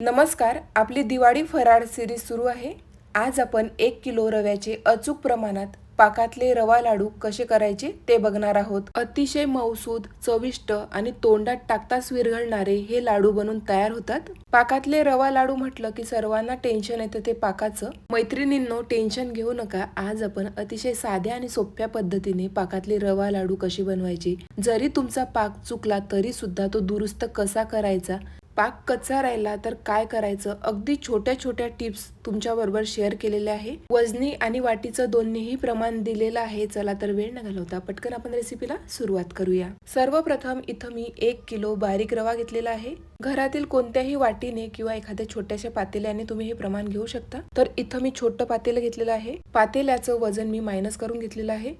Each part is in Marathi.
नमस्कार आपली दिवाळी फराळ सिरीज सुरू आहे. आज आपण एक किलो रव्याचे अचूक प्रमाणात पाकातले रवा लाडू कसे करायचे ते बघणार आहोत. अतिशय मौसूद चविष्ट आणि तोंडात टाकताच विरघळणारे हे लाडू बनून तयार होतात. पाकातले रवा लाडू म्हटलं की सर्वांना टेन्शन येतं ते पाकाचं. मैत्रिणींनो टेन्शन घेऊ नका. आज आपण अतिशय साध्या आणि सोप्या पद्धतीने पाकातले रवा लाडू कशी बनवायची जरी तुमचा पाक चुकला तरी सुद्धा तो दुरुस्त कसा करायचा पाक कच्चा राहिला तर काय करायचं? अगदी छोट्या छोट्या टिप्स तुमच्याबरोबर शेअर केलेल्या आहे. वजनी आणि वाटीचं दोन्हीही प्रमाण दिलेलं आहे. चला तर वेळ न घालवता पटकन आपण रेसिपीला सुरुवात करूया. सर्वप्रथम इथं मी एक किलो बारीक रवा घेतलेला आहे. घरातील कोणत्याही वाटीने किंवा एखाद्या छोट्याशा पातेल्याने तुम्ही हे प्रमाण घेऊ शकता. तर इथं मी छोटं पातेलं घेतलेलं आहे. पातेल्याचं वजन मी मायनस करून घेतलेलं आहे.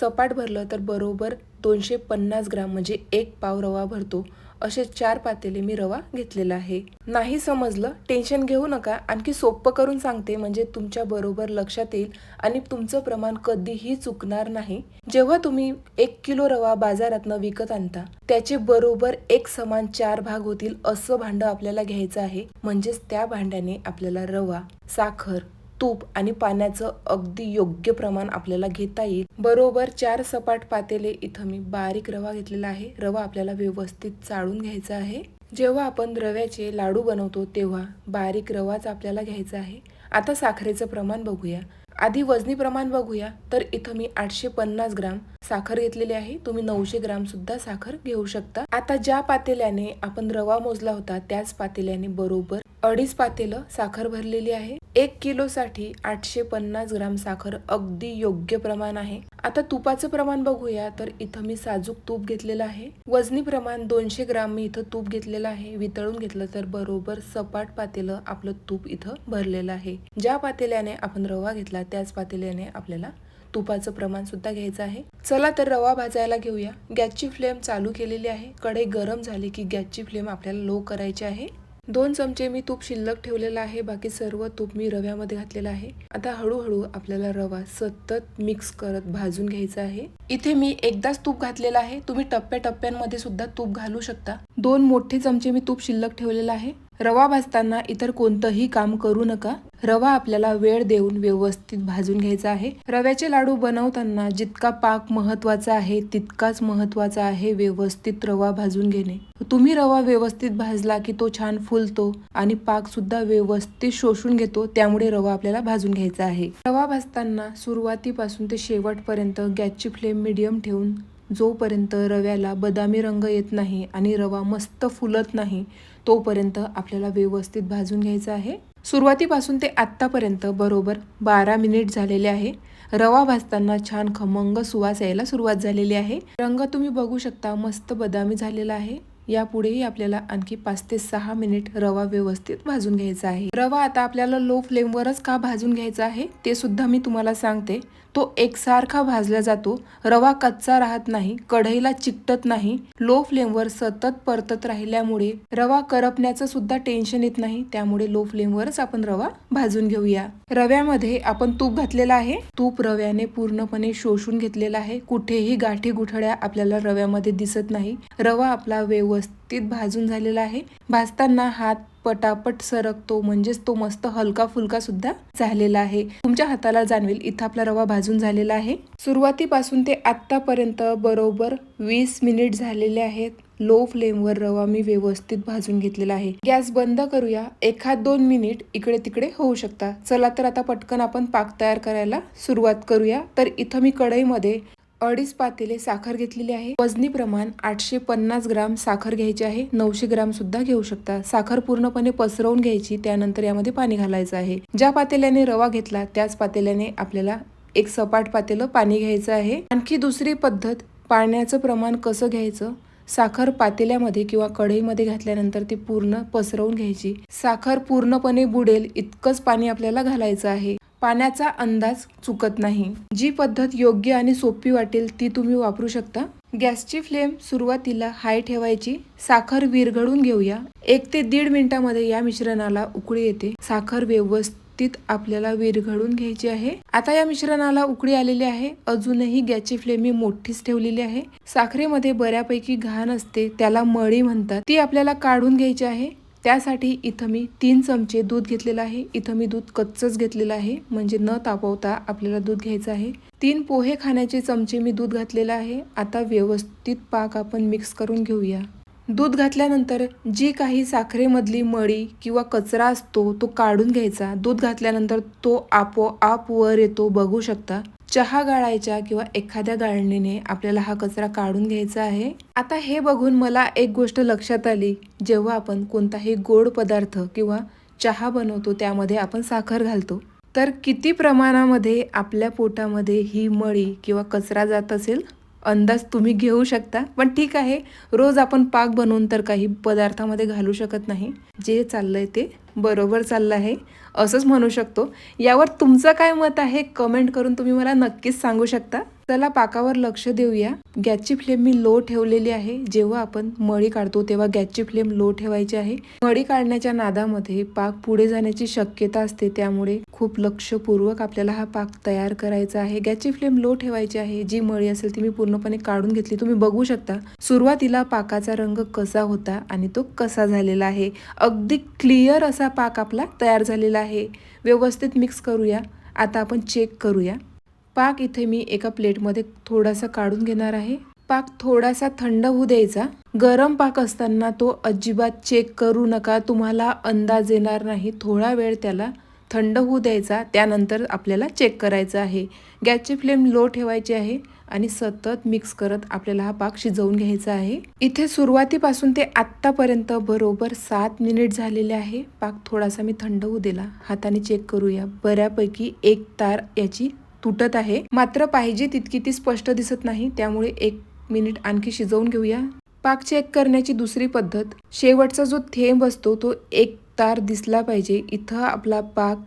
सपाट भरलं तर बरोबर दोनशे पन्नास ग्राम म्हणजे एक पाव रवा भरतो. असे चार पातेले मी रवा घेतलेला आहे. नाही समजलं टेन्शन घेऊ नका. आणखी सोपं करून सांगते म्हणजे तुमच्या बरोबर लक्षात येईल आणि तुमचं प्रमाण कधीही चुकणार नाही. जेव्हा तुम्ही एक किलो रवा बाजारातनं विकत आणता त्याचे बरोबर एक समान चार भाग होतील असं भांडं आपल्याला घ्यायचं आहे. म्हणजेच त्या भांड्याने आपल्याला रवा साखर तूप आणि पाण्याचं अगदी योग्य प्रमाण आपल्याला घेता येईल. बरोबर चार सपाट पातेले इथं मी बारीक रवा घेतलेला आहे. रवा आपल्याला व्यवस्थित चाळून घ्यायचा आहे. जेव्हा आपण रव्याचे लाडू बनवतो तेव्हा बारीक रवाच आपल्याला घ्यायचा आहे. आता साखरेचं प्रमाण बघूया. आधी वजनी प्रमाण बघूया. तर इथं मी आठशे पन्नास ग्राम साखर घेतलेली आहे. तुम्ही नऊशे ग्राम सुद्धा साखर घेऊ शकता. आता ज्या पातेल्याने आपण रवा मोजला होता त्याच पातेल्याने बरोबर अडीच पातेलं साखर भरलेली आहे. एक किलोसाठी आठशे पन्नास ग्राम साखर अगदी योग्य प्रमाण आहे. आता तुपाचं प्रमाण बघूया तर इथं मी साजूक तूप घेतलेलं आहे. वजनी प्रमाण दोनशे ग्राम मी इथं तूप घेतलेलं आहे. वितळून घेतलं तर बरोबर सपाट पातेलं आपलं तूप इथं भरलेलं आहे. ज्या पातेल्याने आपण रवा घेतला त्याच पातेल्याने आपल्याला तुपाचं प्रमाण सुद्धा घ्यायचं आहे. चला तर रवा भाजायला घेऊया. गॅसची फ्लेम चालू केलेली आहे. कढई गरम झाली की गॅसची फ्लेम आपल्याला लो करायची आहे. दोन चमचे मी तूप शिल्लक ठेवलेलं आहे बाकी सर्व तूप मी रव्यामध्ये घातलेलं आहे. आता हळूहळू आपल्याला रवा सतत मिक्स करत भाजून घ्यायचा आहे. इथे मी एकदाच तूप घातलेलं आहे. तुम्ही टप्प्याटप्प्यांमध्ये सुद्धा तूप घालू शकता. दोन मोठे चमचे मी तूप शिल्लक ठेवलेलं आहे. रवा भाजताना इतर कोणतंही काम करू नका. रवा आपल्याला वेळ देऊन व्यवस्थित भाजून घ्यायचा आहे. रव्याचे लाडू बनवताना जितका पाक महत्त्वाचा आहे तितकाच महत्त्वाचा आहे व्यवस्थित रवा भाजून घेणे. तुम्ही रवा व्यवस्थित भाजला की तो छान फुलतो आणि पाक सुद्धा व्यवस्थित शोषून घेतो त्यामुळे रवा आपल्याला भाजून घ्यायचा आहे. रवा भाजताना सुरुवातीपासून ते शेवटपर्यंत गॅसची फ्लेम मिडियम ठेवून जोपर्यंत रव्याला बदामी रंग येत नाही आणि रवा मस्त फुलत नाही तोपर्यंत आपल्याला व्यवस्थित भाजून घ्यायचं आहे. सुरुवातीपासून ते आत्तापर्यंत बरोबर बारा मिनिट झालेले आहे. रवा भाजताना छान खमंग सुवास यायला सुरुवात झालेली आहे. रंग तुम्ही बघू शकता मस्त बदामी झालेला आहे. यापुढेही आपल्याला आणखी पाच ते सहा मिनिट रवा व्यवस्थित भाजून घ्यायचा आहे. रवा आता आपल्याला लो फ्लेमवरच का भाजून घ्यायचा आहे ते सुद्धा मी तुम्हाला सांगते. तो एकसारखा भाजला जातो. रवा कच्चा राहत नाही कढईला चिकटत नाही. लो फ्लेमवर सतत परतत राहिल्यामुळे रवा करपण्याचं सुद्धा टेन्शन येत नाही. त्यामुळे लो फ्लेमवरच आपण रवा भाजून घेऊया. रव्यामध्ये आपण तूप घातलेला आहे. तूप रव्याने पूर्णपणे शोषून घेतलेला आहे. कुठेही गाठी गुठळ्या आपल्याला रव्यामध्ये दिसत नाही. रवा आपला वेव व्यवस्थित भाजून झालेला आहे. भाजताना हात पटापट सरकतो म्हणजेच तो मस्त हलका फुलका सुद्धा झालेला आहे. तुमच्या हाताला जाणवेल इथं आपला रवा भाजून झालेला आहे. सुरुवातीपासून ते आतापर्यंत बरोबर वीस मिनिट झालेले आहेत. लो फ्लेमवर रवा मी व्यवस्थित भाजून घेतलेला आहे. गॅस बंद करूया. एखाद दोन मिनिट इकडे तिकडे होऊ शकता. चला तर आता पटकन आपण पाक तयार करायला सुरुवात करूया. तर इथं मी कढईमध्ये अडीच पातेले साखर घेतलेली आहे. वजनी प्रमाण आठशे पन्नास ग्राम साखर घ्यायची आहे. नऊशे ग्राम सुद्धा घेऊ शकता. साखर पूर्णपणे पसरवून घ्यायची त्यानंतर यामध्ये पाणी घालायचं आहे. ज्या पातेल्याने रवा घेतला त्याच पातेल्याने आपल्याला एक सपाट पातेलं पाणी घ्यायचं आहे. आणखी दुसरी पद्धत पाण्याचं प्रमाण कसं घ्यायचं? साखर पातेल्यामध्ये किंवा कढईमध्ये घातल्यानंतर ती पूर्ण पसरवून घ्यायची. साखर पूर्णपणे बुडेल इतकंच पाणी आपल्याला घालायचं आहे. पाण्याचा अंदाज चुकत नाही. जी पद्धत योग्य आणि सोपी वाटेल ती तुम्ही वापरू शकता. गॅसची फ्लेम सुरुवातीला हाय ठेवायची. साखर विरघळून घेऊया. एक ते दीड मिनिटामध्ये या मिश्रणाला उकळी येते. साखर व्यवस्थित आपल्याला विरघळून घ्यायची आहे. आता या मिश्रणाला उकळी आलेली आहे. अजूनही गॅसची फ्लेम मी मोठीच ठेवलेली आहे. साखरेमध्ये बऱ्यापैकी घाण असते त्याला मळी म्हणतात. ती आपल्याला काढून घ्यायची आहे. त्यासाठी इथं मी तीन चमचे दूध घेतलेलं आहे. इथं मी दूध कच्चच घेतलेलं आहे. म्हणजे न तापवता आपल्याला दूध घ्यायचं आहे. तीन पोहे खाण्याचे चमचे मी दूध घातलेलं आहे. आता व्यवस्थित पाक आपण मिक्स करून घेऊया. दूध घातल्यानंतर जी काही साखरेमधली मळी किंवा कचरा असतो तो काढून घ्यायचा. दूध घातल्यानंतर तो आपोआप वर येतो. बघू शकता. चहा गाळायच्या किंवा एखाद्या गाळणीने आपल्याला हा कचरा काढून घ्यायचा आहे. आता हे बघून मला एक गोष्ट लक्षात आली. जेव्हा आपण कोणताही गोड पदार्थ किंवा चहा बनवतो त्यामध्ये आपण साखर घालतो. तर किती प्रमाणामध्ये आपल्या पोटामध्ये ही मळी किंवा कचरा जात असेल? अंदाज तुम्ही घेऊ शकता. पण ठीक आहे रोज आपण पाक बनवून तर काही पदार्थामध्ये घालू शकत नाही. जे चाललं आहे ते बरोबर चाललं आहे. असंच म्हणू शकतो. यावर तुमचं काय मत आहे? कमेंट करून तुम्ही मला नक्कीच सांगू शकता. चला पाकावर लक्ष देऊया. गॅसची फ्लेम मी लो ठेवलेली आहे. जेव्हा आपण मळी काढतो तेव्हा गॅसची फ्लेम लो ठेवायची आहे. मळी काढण्याच्या नादामध्ये पाक पुढे जाण्याची शक्यता असते. त्यामुळे खूप लक्षपूर्वक आपल्याला हा पाक तयार करायचा आहे. गॅसची फ्लेम लो ठेवायची आहे. जी मळी असेल ती मी पूर्णपणे काढून घेतली. तुम्ही बघू शकता सुरुवातीला पाकाचा रंग कसा होता आणि तो कसा झालेला आहे. अगदी क्लिअर असा पाक आपला तयार झालेला आहे. व्यवस्थित मिक्स करूया. आता आपण चेक करूया. पाक इथे मी एका प्लेटमध्ये थोडासा काढून घेणार आहे. पाक थोडासा थंड होऊ द्यायचा. गरम पाक असताना तो अजिबात चेक करू नका. तुम्हाला अंदाज येणार नाही. थोडा वेळ त्याला थंड होऊ द्यायचा. त्यानंतर आपल्याला चेक करायचा आहे. गॅसची फ्लेम लो ठेवायची आहे आणि सतत मिक्स करत आपल्याला हा पाक शिजवून घ्यायचा आहे. इथे सुरुवातीपासून ते आत्तापर्यंत बरोबर सात मिनिट झालेले आहे. पाक थोडासा मी थंड होऊ दिला. हाताने चेक करूया. बऱ्यापैकी एक तार याची तुटत आहे. मात्र पाहिजे तितकी ती स्पष्ट दिसत नाही. त्यामुळे एक मिनिट आणखी शिजवून घेऊया. पाक चेक करण्याची दुसरी पद्धत. शेवटचा जो थेंब असतो तो एक तार दिसला पाहिजे. इथं आपला पाक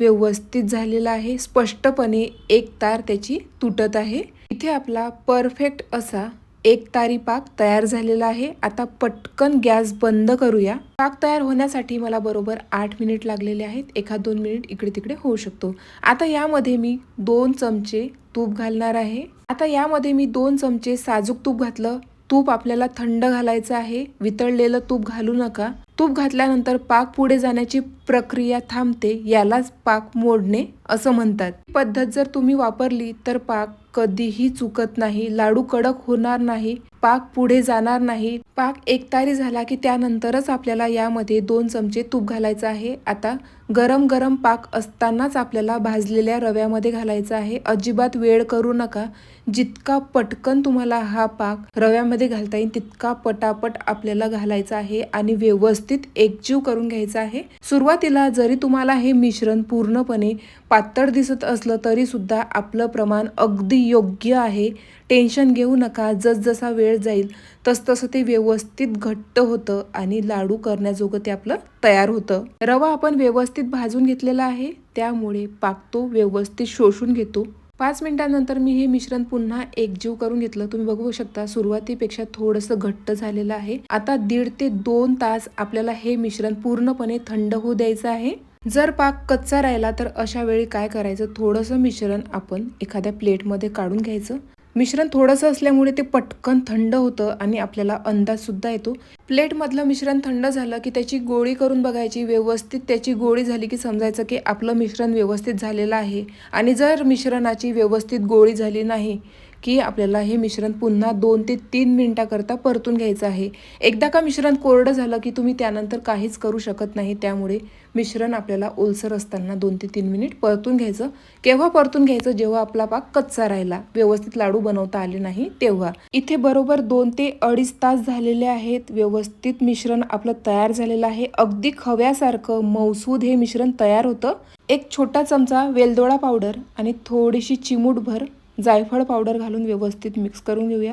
व्यवस्थित झालेला आहे. स्पष्टपणे एक तार त्याची तुटत आहे. इथे आपला परफेक्ट असा एक तारी पाक तयार झालेला आहे. आता पटकन गॅस बंद करूया. पाक तयार होण्यासाठी मला बरोबर आठ मिनिट लागलेले आहेत. एखाद दोन मिनिट इकडे तिकडे होऊ शकतो. आता यामध्ये मी दोन चमचे तूप घालणार आहे. आता यामध्ये मी दोन चमचे साजूक तूप घातलं. तूप आपल्याला थंड घालायचं आहे वितळलेलं तूप घालू नका. तूप घातल्यानंतर पाक पुढे जाण्याची प्रक्रिया थांबते यालाच पाक मोडणे असं म्हणतात. पद्धत जर तुम्ही वापरली तर पाक कधीही चुकत नाही लाडू कडक होणार नाही. पाक पुढे जाणार नाही. पाक एकतारी झाला की त्यानंतरच आपल्याला यामध्ये दोन चमचे तूप घालायचं आहे. आता गरम गरम पाक असतानाच आपल्याला भाजलेल्या रव्यामध्ये घालायचा आहे. अजिबात वेळ करू नका. जितका पटकन तुम्हाला हा पाक रव्यामध्ये घालता येईल तितका पटापट आपल्याला घालायचा आहे आणि व्यवस्थित एकजीव करून घ्यायचा आहे. सुरुवातीला जरी तुम्हाला हे मिश्रण पूर्णपणे पातळ दिसत असलं तरी सुद्धा आपलं प्रमाण अगदी योग्य आहे. टेन्शन घेऊ नका. जसजसा वेळ जाईल तसतसं ते व्यवस्थित घट्ट होतं आणि लाडू करण्याजोगं ते आपलं तयार होतं. रवा आपण व्यवस्थित भाजून घेतलेला आहे. त्यामुळे पाक तो व्यवस्थित शोषून घेतो. पाच मिनिटांनंतर मी हे मिश्रण पुन्हा एकजीव करून घेतलं. तुम्ही बघू शकता सुरुवातीपेक्षा थोडंसं घट्ट झालेलं आहे. आता दीड ते दोन तास आपल्याला हे मिश्रण पूर्णपणे थंड होऊ द्यायचं आहे. जर पाक कच्चा राहिला तर अशा वेळी काय करायचं? थोडंसं मिश्रण आपण एखाद्या प्लेटमध्ये काढून घ्यायचं. मिश्रण थोडंसं असल्यामुळे ते पटकन थंड होतं आणि आपल्याला अंदाजसुद्धा येतो. प्लेटमधलं मिश्रण थंड झालं की त्याची गोळी करून बघायची व्यवस्थित त्याची गोळी झाली की समजायचं की आपलं मिश्रण व्यवस्थित झालेलं आहे. आणि जर मिश्रणाची व्यवस्थित गोळी झाली नाही की आपल्याला हे मिश्रण पुन्हा दोन ते तीन मिनिटाकरता परतून घ्यायचं आहे. एकदा का मिश्रण कोरडं झालं की तुम्ही त्यानंतर काहीच करू शकत नाही त्यामुळे मिश्रण आपल्याला ओलसर असताना दोन ते तीन मिनिट परतून घ्यायचं. केव्हा परतून घ्यायचं? जेव्हा आपला पाक कच्चा राहिला व्यवस्थित लाडू बनवता आले नाही तेव्हा. इथे बरोबर दोन ते अडीच तास झालेले आहेत व्यवस्थित मिश्रण आपलं तयार झालेलं आहे. अगदी खव्यासारखं मौसूद हे मिश्रण तयार होतं. एक छोटा चमचा वेलदोळा पावडर आणि थोडीशी चिमूटभर जायफळ पावडर घालून व्यवस्थित मिक्स करून घेऊया.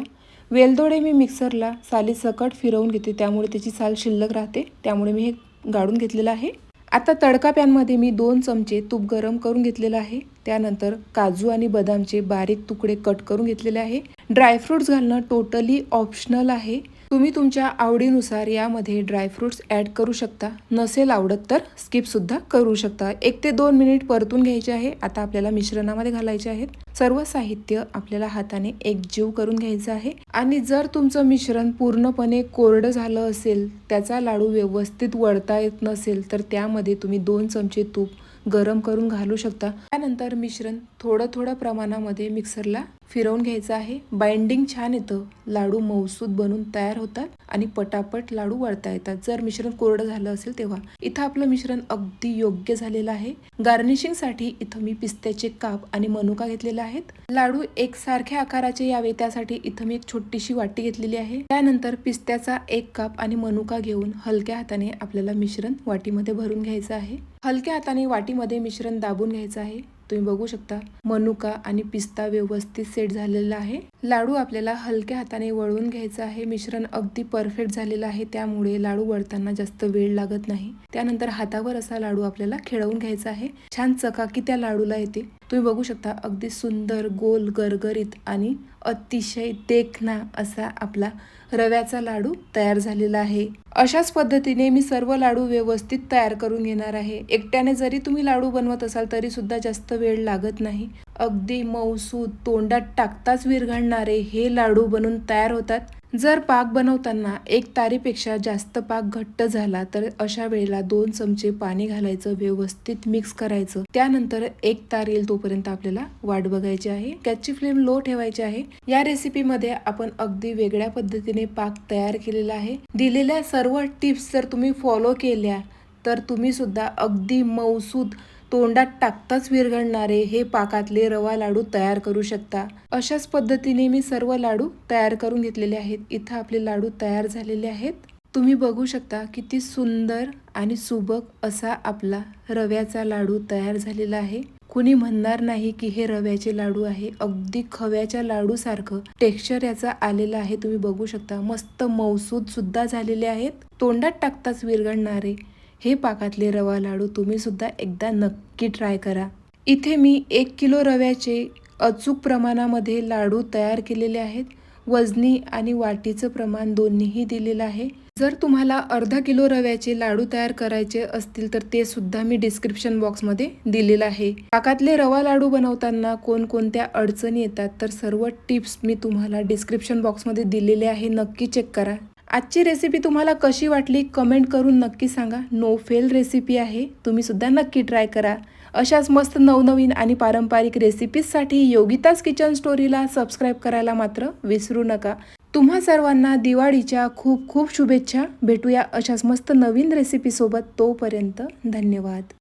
वेलदोडे मी मिक्सरला साली सकट फिरवून घेते त्यामुळे त्याची साल शिल्लक राहते त्यामुळे मी हे गाळून घेतलेलं आहे. आता तडका पॅनमध्ये मी दोन चमचे तूप गरम करून घेतलेलं आहे. त्यानंतर काजू आणि बदामचे बारीक तुकडे कट करून घेतलेले आहे. ड्रायफ्रुट्स घालणं टोटली ऑप्शनल आहे. तुम्ही तुमच्या आवडीनुसार यामध्ये ड्रायफ्रुट्स ॲड करू शकता. नसेल आवडत तर स्किपसुद्धा करू शकता. एक ते दोन मिनिट परतून घ्यायचे आहे. आता आपल्याला मिश्रणामध्ये घालायचे आहेत. सर्व साहित्य आपल्याला हाताने एकजीव करून घ्यायचं आहे. आणि जर तुमचं मिश्रण पूर्णपणे कोरडं झालं असेल त्याचा लाडू व्यवस्थित वळता येत नसेल तर त्यामध्ये तुम्ही दोन चमचे तूप गरम करून घालू शकता. त्यानंतर मिश्रण थोडं थोडं प्रमाणामध्ये मिक्सरला फिरवून घ्यायचं आहे. बाइंडिंग छान येतं. लाडू मौसूद बनून तयार होतात आणि पटापट लाडू वळता येतात. जर मिश्रण कोरडं झालं असेल तेव्हा इथं आपलं मिश्रण अगदी योग्य झालेलं आहे. गार्निशिंगसाठी इथं मी पिस्त्याचे काप आणि मनुका घेतलेला आहे. आहेत. लाडू एकसारख्या आकाराचे यावे त्यासाठी इथं मी एक छोटीशी वाटी घेतलेली आहे. त्यानंतर पिस्त्याचा एक काप आणि मनुका घेऊन हलक्या हाताने आपल्याला मिश्रण वाटीमध्ये भरून घ्यायचं आहे. हलक्या हाताने वाटीमध्ये मिश्रण दाबून घ्यायचं आहे. तुम्ही बघू शकता मनुका आणि पिस्ता व्यवस्थित सेट झालेला आहे. लाडू आपल्याला हलक्या हाताने वळवून घ्यायचा आहे. मिश्रण अगदी परफेक्ट झालेलं आहे त्यामुळे लाडू वळताना जास्त वेळ लागत नाही. त्यानंतर हातावर असा लाडू आपल्याला खेळवून घ्यायचा आहे. छान चकाकी त्या लाडूला येते. तुम्ही बघू शकता अगदी सुंदर गोल गरगरीत आणि अतिशय देखणा असा आपला रव्याचा लाडू तयार झालेला आहे. अशाच पद्धतीने मी सर्व लाडू व्यवस्थित तयार करून घेणार आहे. एकट्याने जरी तुम्ही लाडू बनवत असाल तरी सुद्धा जास्त वेळ लागत नाही. अगदी मऊसूद तोंडात टाकताच विरघळणारे हे लाडू बनून तयार होतात. जर पाक बनवताना एक तारीपेक्षा जास्त पाक घट्ट झाला तर अशा वेळेला दोन चमचे पाणी घालायचं व्यवस्थित मिक्स करायचं. त्यानंतर एक तार येईल तोपर्यंत आपल्याला वाट बघायची आहे. गॅसची फ्लेम लो ठेवायची आहे. या रेसिपीमध्ये आपण अगदी वेगळ्या पद्धतीने पाक तयार केलेला आहे. दिलेल्या सर्व टिप्स जर तुम्ही फॉलो केल्या तर तुम्ही सुद्धा अगदी मऊसूद तोंडात टाकताच विरघळणारे हे पाकातले रवा लाडू तयार करू शकता. अशाच पद्धतीने मी सर्व लाडू तयार करून घेतलेले आहेत. इथं आपले लाडू तयार झालेले आहेत. तुम्ही बघू शकता किती सुंदर आणि सुबक असा आपला रव्याचा लाडू तयार झालेला आहे. कुणी म्हणणार नाही की हे रव्याचे लाडू आहे. अगदी खव्याच्या लाडू सारखं टेक्स्चर याचा आलेलं आहे. तुम्ही बघू शकता मस्त मौसूद सुद्धा झालेले आहेत. तोंडात टाकताच विरघळणारे हे पाकातले रवा लाडू तुम्हीसुद्धा एकदा नक्की ट्राय करा. इथे मी एक किलो रव्याचे अचूक प्रमाणामध्ये लाडू तयार केलेले आहेत. वजनी आणि वाटीचं प्रमाण दोन्हीही दिलेलं आहे. जर तुम्हाला अर्धा किलो रव्याचे लाडू तयार करायचे असतील तर ते सुद्धा मी डिस्क्रिप्शन बॉक्समध्ये दिलेलं आहे. पाकातले रवा लाडू बनवताना कोणकोणत्या अडचणी येतात तर सर्व टिप्स मी तुम्हाला डिस्क्रिप्शन बॉक्समध्ये दिलेले आहे. नक्की चेक करा. आजची रेसिपी तुम्हाला कशी वाटली कमेंट करून नक्की सांगा. नो फेल रेसिपी आहे. तुम्ही सुद्धा नक्की ट्राय करा. अशाच मस्त नवनवीन आणि पारंपरिक रेसिपीजसाठी योगिताज किचन स्टोरीला सबस्क्राईब करायला मात्र विसरू नका. तुम्हा सर्वांना दिवाळीच्या खूप खूप शुभेच्छा. भेटूया अशाच मस्त नवीन रेसिपीसोबत तोपर्यंत धन्यवाद.